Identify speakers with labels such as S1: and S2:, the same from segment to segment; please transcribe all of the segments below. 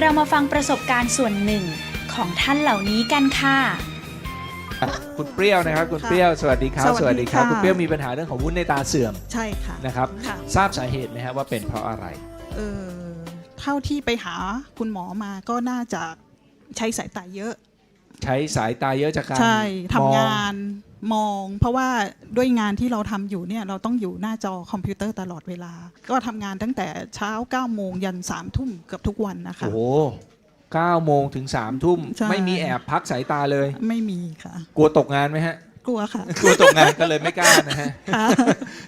S1: เรามาฟังประสบการณ์ส่วนหนึ่งของท่านเหล่านี้กันค่ะ
S2: คุณเปรี้ยวนะครับคุณ
S3: ค่ะ
S2: เปรี้ยวสวัสดีครับ
S3: สวัสดีค่ะ
S2: คุณเปรี้ยวมีปัญหาเรื่องของวุ้นในตาเสื่อม
S3: ใช่ค่ะ
S2: นะครับ
S3: ค่ะ
S2: ทราบสาเหตุไหมครับว่าเป็นเพราะอะไร
S3: เออเท่าที่ไปหาคุณหมอมาก็น่าจะใช้สายตาเยอะ
S2: ใช้สายตาเยอะจากการ
S3: ใช่ทำ
S2: มองา
S3: น มอง เพราะว่าด้วยงานที่เราทำอยู่เนี่ยเราต้องอยู่หน้าจอคอมพิวเตอร์ตลอดเวลา ก็ทำงานตั้งแต่เช้า9โมงยัน3ทุ่มเกือบทุกวันนะคะ
S2: โอ้โหเก้าโมงถึงสามทุ่ม
S3: ใช่
S2: ไม่มีแอบพักสายตาเลย
S3: ไม่มีค่ะ
S2: กลัวตกงานไหมฮะ
S3: กลัวค่ะ
S2: กลัวตกงานก็เลยไม่กล้านะฮะ
S3: ค่ะ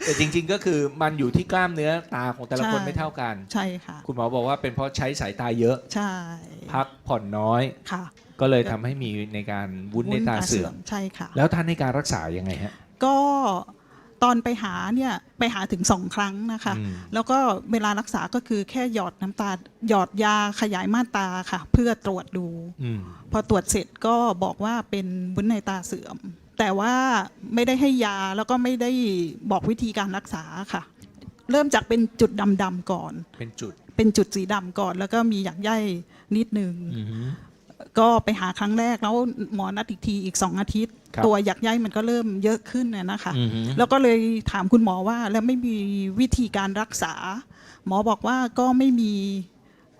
S2: แต่จริงๆก็คือมันอยู่ที่กล้ามเนื้อตาของแต่ละคน
S3: ใช่
S2: ไม่เท่ากัน
S3: ใช่ค่ะ
S2: คุณหมอบอกว่าเป็นเพราะใช้สายตาเยอะ
S3: ใช่
S2: พักผ่อนน้อย
S3: ค่ะ
S2: ก็เลยทำให้มีในการวุ้นในตาเสื่อม
S3: ใช่ค่ะ
S2: แล้วท่านในการรักษายังไงฮะ
S3: ก็ตอนไปหาเนี่ยไปหาถึงสองครั้งนะคะ
S2: อืม
S3: แล้วก็เวลารักษาก็คือแค่หยอดน้ำตาหยอดยาขยายม่านตาค่ะ เพื่อตรวจดู
S2: อืม
S3: พอตรวจเสร็จก็บอกว่าเป็นบุ้นในตาเสื่อม แต่ว่าไม่ได้ให้ยาแล้วก็ไม่ได้บอกวิธีการรักษาค่ะ เริ่มจากเป็นจุดดำๆก่อน
S2: เป็นจุด
S3: เป็นจุดสีดำก่อน แล้วก็มีหยักใยนิดนึง
S2: อือฮึ
S3: ก็ไปหาครั้งแรกแล้วหมอนัดอีกทีอีกสองอาทิตย์
S2: ครับ
S3: ตัวหยักใยมันก็เริ่มเยอะขึ้นน่ะนะคะ
S2: อือฮึ
S3: แล้วก็เลยถามคุณหมอว่าแล้วไม่มีวิธีการรักษา หมอบอกว่าก็ไม่มี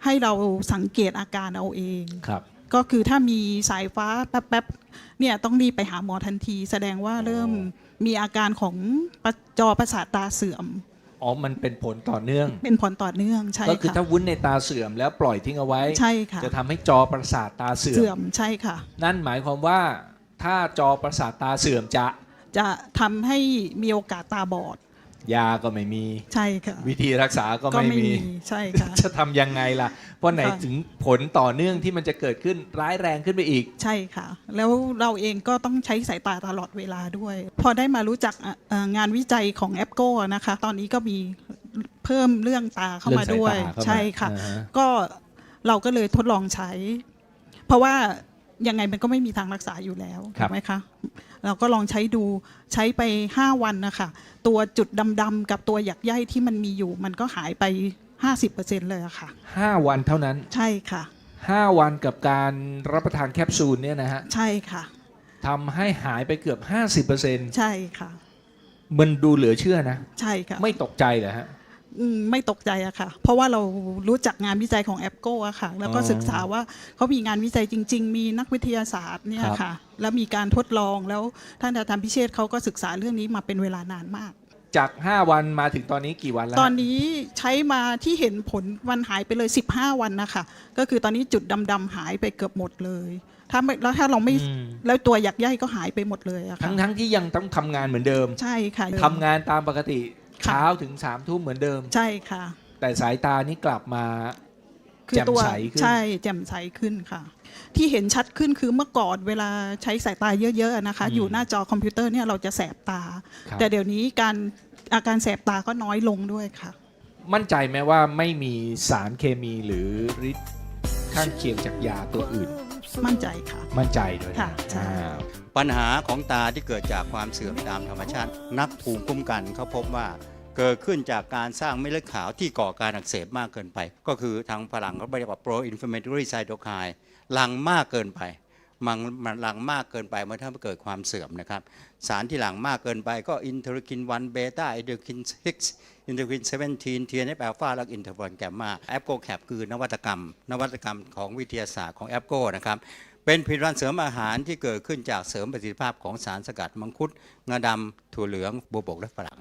S3: ให้เราสังเกตอาการเอาเอง
S2: ครับ
S3: ก็คือถ้ามีสายฟ้าแป๊บๆเนี่ยต้องรีบไปหาหมอทันที แสดงว่าเริ่มมีอาการของประจอประสาทตาเสื่อม
S2: อ๋อ มันเป็นผลต่อเนื่อง
S3: เป็นผลต่อเนื่องใช่
S2: ก็คือ
S3: ค่ะ
S2: ถ้าวุ้นในตาเสื่อมแล้วปล่อยทิ้งเอาไว้
S3: ใช่ค่ะ
S2: จะทำให้จอประสาทตาเสื่อ
S3: เสื่อ
S2: ม
S3: มใช่ค่ะ
S2: นั่นหมายความว่าถ้าจอประสาทตาเสื่อมจะ
S3: จะทำให้มีโอกาสตาบอด
S2: ยาก็ไม่มี
S3: ใช่ค่ะ
S2: วิธีรักษาก็
S3: ก็
S2: ไม่
S3: ไม่
S2: มี
S3: มีใช่ค่ะ
S2: จะทำยังไงล่ะ เพราะไหน
S3: ค่ะ
S2: ถึงผลต่อเนื่องที่มันจะเกิดขึ้นร้ายแรงขึ้นไปอีก
S3: ใช่ค่ะ แล้วเราเองก็ต้องใช้สายตาตลอดเวลาด้วย พอได้มารู้จักอะเอ่องานวิจัยของแอปโก้นะคะ ตอนนี้ก็มีเพิ่มเรื่องตาเข้ามาด้วย
S2: เรื่องสายตาเข้ามา
S3: ใช่ค่ะ
S2: อ่าฮะ
S3: ก็เราก็เลยทดลองใช้ เพราะว่า ยังไงมันก็ไม่มีทางรักษาอยู่แล้ว
S2: ครั
S3: ถู
S2: บ
S3: กไหมคะเราก็ลองใช้ดูใช้ไป 5 วันนะคะตัวจุดดำๆกับตัวหยักใยที่มันมีอยู่ มันก็หายไป 50%เลยอะค่ะ
S2: ห้าวันเท่านั้น
S3: ใช่ค่ะ
S2: ห้าวันกับการรับประทานแคปซูลเนี่ยนะฮะ
S3: ใช่ค่ะ
S2: ทำให้หายไปเกือบ 50%
S3: ใช่ค่ะ
S2: มันดูเหลือเชื่อนะ
S3: ใช่ค่ะ
S2: ไม่ตกใจเหรอฮะ
S3: อืมไม่ตกใจอะค่ะ เพราะว่าเรารู้จักงานวิจัยของแอปโก้อะค่ะ แล้วก็
S2: อ๋อ
S3: ศึกษาว่าเขามีงานวิจัยจริง ๆ มีนักวิทยาศาสตร์เนี่ย
S2: ครับ
S3: ค่ะ แล้วมีการทดลองแล้วท่านอาจารย์พิเชษฐ์เขาก็ศึกษาเรื่องนี้มาเป็นเวลานานมาก
S2: จาก 5 วันมาถึงตอนนี้กี่วันแล้ว
S3: ต
S2: ฮะ
S3: อนนี้ใช้มาที่เห็นผลวันหายไปเลย 15 วันนะคะ ก็คือตอนนี้จุดดำๆหายไปเกือบหมดเลย ถ้าไม่แล้วถ้าเราไม่
S2: อืม
S3: แล้วตัวหยักใยก็หายไปหมดเลยอะ
S2: ทั้
S3: ค่ะ
S2: งทั้งที่ยังต้องทำงานเหมือนเดิม
S3: ใช่ค่ะ
S2: ทำงานตามปกติ
S3: ค่ะ
S2: เช้าถึง3ามทุ่มเหมือนเดิม
S3: ใช่ค่ะ
S2: แต่สายตานี่กลับมา
S3: คือ
S2: แจ่ม
S3: ตัว
S2: ใสขึ้น
S3: ใช่แจ่มใสขึ้นค่ะ ที่เห็นชัดขึ้นคือเมื่อก่อนเวลาใช้สายตาเยอะๆนะคะอยู่หน้าจอคอมพิวเตอร์เนี่ยเราจะแสบตา
S2: ครับ
S3: แต่เดี๋ยวนี้การอาการแสบตาก็น้อยลงด้วยค่ะ
S2: มั่นใจไหมว่าไม่มีสารเคมีหรือฤทธิ์ข้างเคียงจากยาตัวอื่น
S3: มั่นใจค่ะ
S2: มั่นใจด้วยนะ
S3: ค่ะใช่
S2: อ่า
S4: ปัญหาของตาที่เกิดจากความเสื่อมตามธรรมชาติ นักภูมิคุ้มกันเขาพบว่า เกิดขึ้นจากการสร้างเม็ดเลือดขาวที่ก่อการอักเสบมากเกินไป ก็คือทางฝรั่งเขาเรียกว่า pro inflammatory cytokine หลังมากเกินไปมันมันหลังมากเกินไปมันทำให้เกิดความเสื่อมนะครับ สารที่หลังมากเกินไปก็อินเทอร์คิน1เบต้าอินเทอร์คิน6อินเทอร์คิน17 TNF อัลฟาและอินเทอร์ฟอนแกมมาแอปโกแคปคือนวัตกรรม นวัตกรรมของวิทยาศาสตร์ของแอปโกนะครับเป็นผลิตภัณฑ์เสริมอาหารที่เกิดขึ้นจากเสริมประสิทธิภาพของสารสกัดมังคุดงาดำถั่วเหลืองบัวบกและฝรั่ง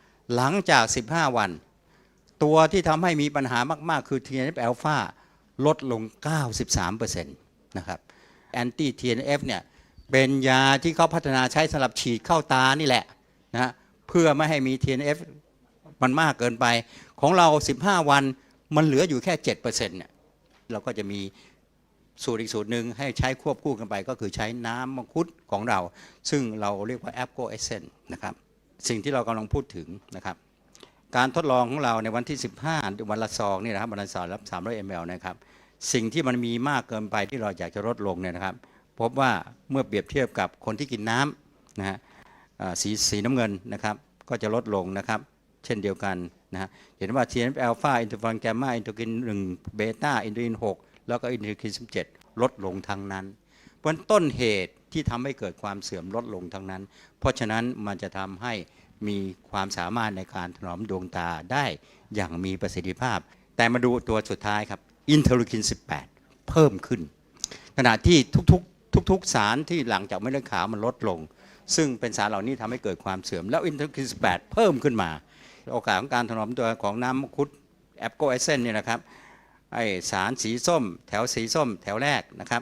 S4: หลังจาก 15 วัน ตัวที่ทำให้มีปัญหามากๆ คือ TNF อ l p h a ลดลง 93%นะครับแอนตี้ TNF เนี่ยเป็นยาที่เขาพัฒนาใช้สำหรับฉีดเข้าตานี่แหละนะเพื่อไม่ให้มี TNF มันมากเกินไป ของเรา 15 วันมันเหลืออยู่แค่ 7%เนี่ยเราก็จะมีสูตรอีกสูตรหนึ่งให้ใช้ควบคู่กันไปก็คือใช้น้ำมังคุดของเรา ซึ่งเราเรียกว่า a p g o e s s e n c e นะครับ สิ่งที่เรากำลังพูดถึงนะครับ การทดลองของเราในวันที่ 15 วันละซองนี่นะครับวันละซองรับ 300 ml นะครับ สิ่งที่มันมีมากเกินไปที่เราอยากจะลดลงเนี่ยนะครับ พบว่าเมื่อเปรียบเทียบกับคนที่กินน้ำนะฮะสีสีน้ำเงินนะครับ ก็จะลดลงนะครับ เช่นเดียวกันนะฮะเห็นว่า TNF อ l p h a อินเทอร์ฟอนแกมมาอินทอร์กิน1เบต้าอินทอร์กิน 6 แล้วก็อินทอร์กิน 17 ลดลงทั้งนั้นเพราะฉะนั้นต้นเหตุ ที่ทำให้เกิดความเสื่อมลดลงทั้งนั้น เพราะฉะนั้นมันจะทำให้มีความสามารถในการถนอมดวงตาได้อย่างมีประสิทธิภาพ แต่มาดูตัวสุดท้ายครับอินเทอร์คิน 18 เพิ่มขึ้น ขณะที่ทุกๆทุกๆสารที่หลังจากเม็ดเลือดขาวมันลดลง ซึ่งเป็นสารเหล่านี้ทำให้เกิดความเสื่อม แล้วอินเทอร์คิน 18 เพิ่มขึ้นมา โอกาสของการถนอมตัวของน้ำคุดแอปโกเอเซนเนี่ยนะครับไอสารสีส้ม แถวสีส้ม แถวแรกนะครับ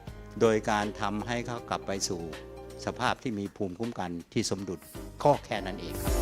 S4: โดยการทำให้เขากลับไปสู่สภาพที่มีภูมิคุ้มกันที่สมดุลก็แค่นั้นเองครับ